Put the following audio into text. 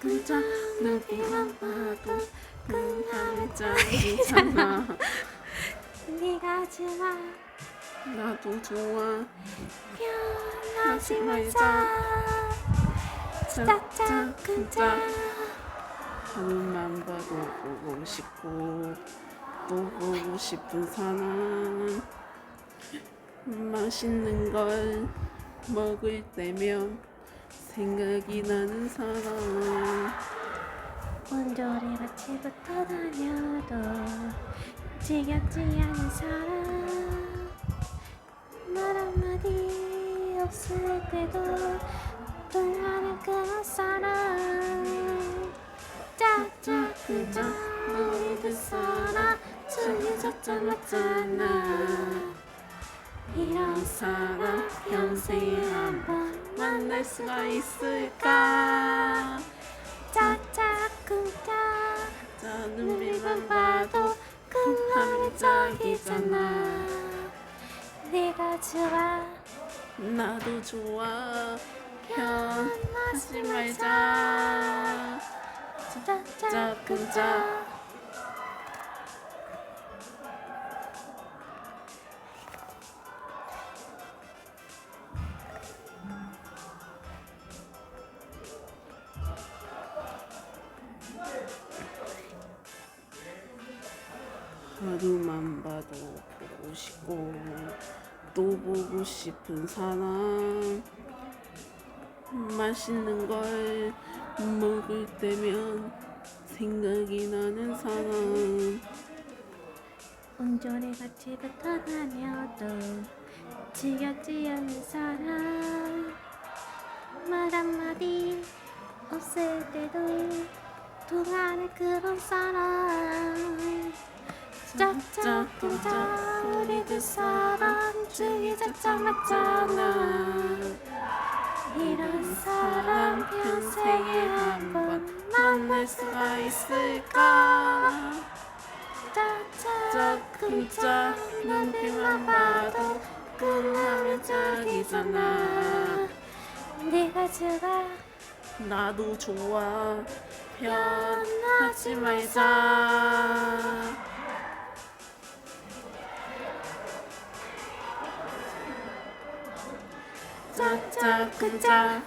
짝짝 눈빛만 봐도 그 한짝이잖아. 네가 좋아. 나도 좋아. 변하지 말자. 짝짝 쿵짝. 하루만 봐도 보고 싶고 또 보고 싶은 사람 맛있는 걸 먹을 때면 생각이 나는 사람 온돌이 마치부터 다녀도 지겹지 않은 사람. 말 한마디 없을 때도 돌아는 그런 사람. 짝짝 우리 두 사람 숨겨졌자 맞잖아. 이런 사람 평생에 만날 수가 있을까? 짝짝 쿵짝 자 눈빛만 봐도 마음이 짝이잖아. 네가 좋아. 나도 좋아. 변하지 말자. 짝짝 쿵짝 하루만 봐도 보고 싶고 또 보고 싶은 사람. 맛있는 걸 먹을 때면 생각이 나는 사람. 온전히 같이 붙어 다녀도 지겹지 않는 사람. 말 한마디 없을 때도 통하는 그런 사람 짝짝 쿵짝 우리 두 사람 중에 짝짝 맞잖아. 이런 사람 평생에 한 번 만날 수가 있을까? 짝짝 짝쿵짝 눈빛만 봐도 끝나면 짝이잖아. 네가 좋아 나도 좋아. 변하지 말자 짝짝쿵짝